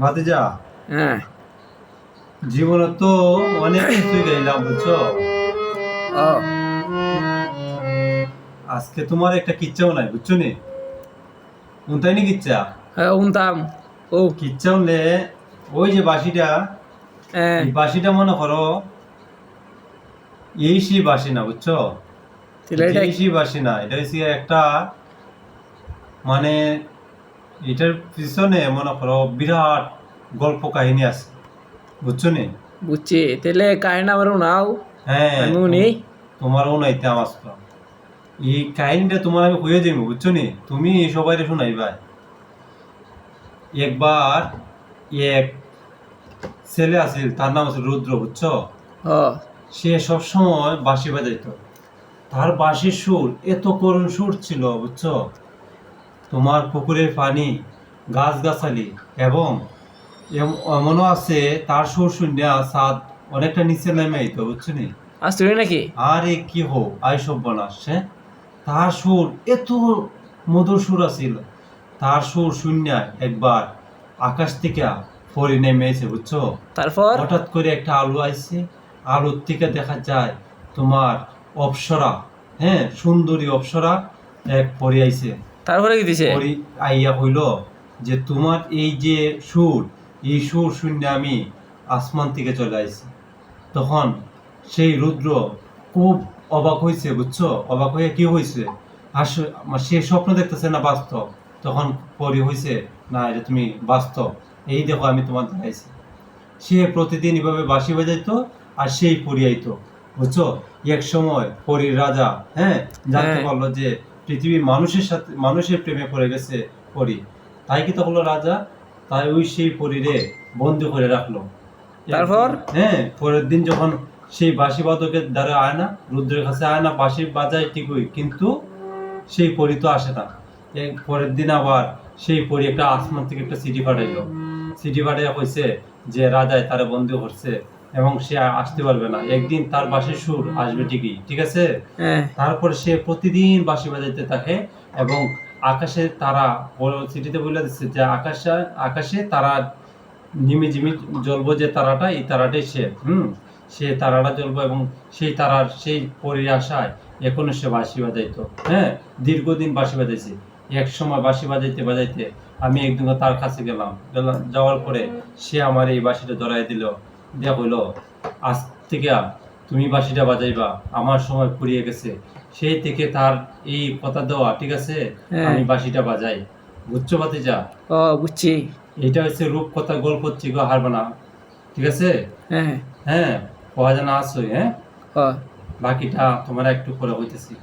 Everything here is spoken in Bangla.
ভাতিজা হ্যাঁ। জীবনে তো অনেক কিছুই গেলাম বুঝছ? আজকে তোমার একটা কিচ্ছাও নাই বুঝছ নি? উনতাই নি কিচ্ছা? হ্যাঁ উনতাম। ও। ওই যে বাসিটা হ্যাঁ। বাসিটা মনে করো এই সেই বাসি না বুঝছ? এই সেই বাসি না এটা হচ্ছে একটা মানে এটার পিছনে মনে করো বিরাট গল্প কাহিনী আছে। বুঝছ নি? বুঝছি। তাহলে কাহিনী আমার নাও। হ্যাঁ আমি উনি তোমারও আমার তো। এই কাহিনীটা তোমার আমি কইয়ে দিব বুঝছ নি? তুমি সবাই শোনাই ভাই। একবার এক ছেলে আছিল তার নাম আছে রুদ্র বুঝছ? সে সবসময় বাঁশি বাজাইতো। তার বাঁশির সুর এত করুণ সুর ছিল বুঝছ? তোমার পুকুরের পানি গাছগাছালি এবং এমনও আছে তার সুর শূন্য সাদ অনেকটা নিচে নেমে আইতো বুঝছ নি? নাকি? আরে কি হো আই সব হ্যাঁ? তার সুর এত মধুর সুর আছিল তার সুর শূন্য একবার আকাশ থেকে পরে নেমে এসে বুঝছ? তারপর? হঠাৎ করে একটা আলু আইছে আলুর থেকে দেখা যায় তোমার অপসরা হ্যাঁ? সুন্দরী অপসরা এক পরে আইছে। তারপরে কি দিছে? আইয়া হইল যে তোমার এই যে সুর এই সুর শূন্য আমি আসমান থেকে চলে আইছি। তখন সেই রুদ্র খুব অবাক হয়েছে বুঝছ? অবাক হয়ে কি হয়েছে সে স্বপ্ন দেখতেছে না বাস্তব। তখন পরি হয়েছে না এটা তুমি বাস্তব। এই দেখো আমি তোমার দেখাইছি সে প্রতিদিন এভাবে বাঁশি বাজাইতো আর সেই পরি আইতো বুঝছ? এক সময় পরীর রাজা হ্যাঁ জানতে হ্যাঁ। পারল যে পৃথিবীর মানুষের সাথে মানুষের প্রেমে পড়ে গেছে পরি। তাই কি তখন রাজা? তাই ওই সেই পরীরে বন্দি করে রাখল। তারপর? হ্যাঁ পরের দিন যখন সেই বাঁশি বাদকের দ্বারা আয় না রুদ্রের কাছে আয় না বাঁশি বাজায় ঠিকই কিন্তু সেই পরি তো আসে না। পরের দিন আবার সেই পরি একটা আসমান থেকে একটা চিঠি পাঠাইলো সিটি পাঠাইয়া কইছে যে রাজায় তারা বন্দি করছে। এবং সে আসতে পারবে না। একদিন তার বাঁশির সুর আসবে ঠিকই ঠিক আছে? হ্যাঁ। তারপর সে প্রতিদিন বাঁশি বাজাইতে থাকে এবং আকাশে তারা চিঠিতে বলে দিচ্ছে যে আকাশে আকাশে তারা নিমে জিমি জ্বলবো যে তারাটা এই তারাটাই সে হুম? সে তারাটা জ্বলবো এবং সেই তারার সেই পরি আশায় এখনও সে বাঁশি বাজাইতো হ্যাঁ? দীর্ঘদিন বাঁশি বাজাইছে। এক সময় বাঁশি বাজাইতে বাজাইতে আমি একদিন তার কাছে গেলাম। গেলাম- যাওয়ার পরে সে আমার এই বাঁশিটা ধরাই দিল। দেয়া হইল আজ থেকে তুমি বাঁশিটা বাজাইবা আমার সময় ফুরিয়ে গেছে। সেই থেকে তার এই কথা দেওয়া ঠিক আছে? হ্যাঁ। আমি বাঁশিটা বাজাই। বুঝছ বাতিজা ও বুঝছি। এটা হচ্ছে রূপকথা গল্প চিগো হারবে না ঠিক আছে? হ্যাঁ। হ্যাঁ পড়া জানা আসো হ্যাঁ? বাকিটা তোমরা একটু পরে হইতেছি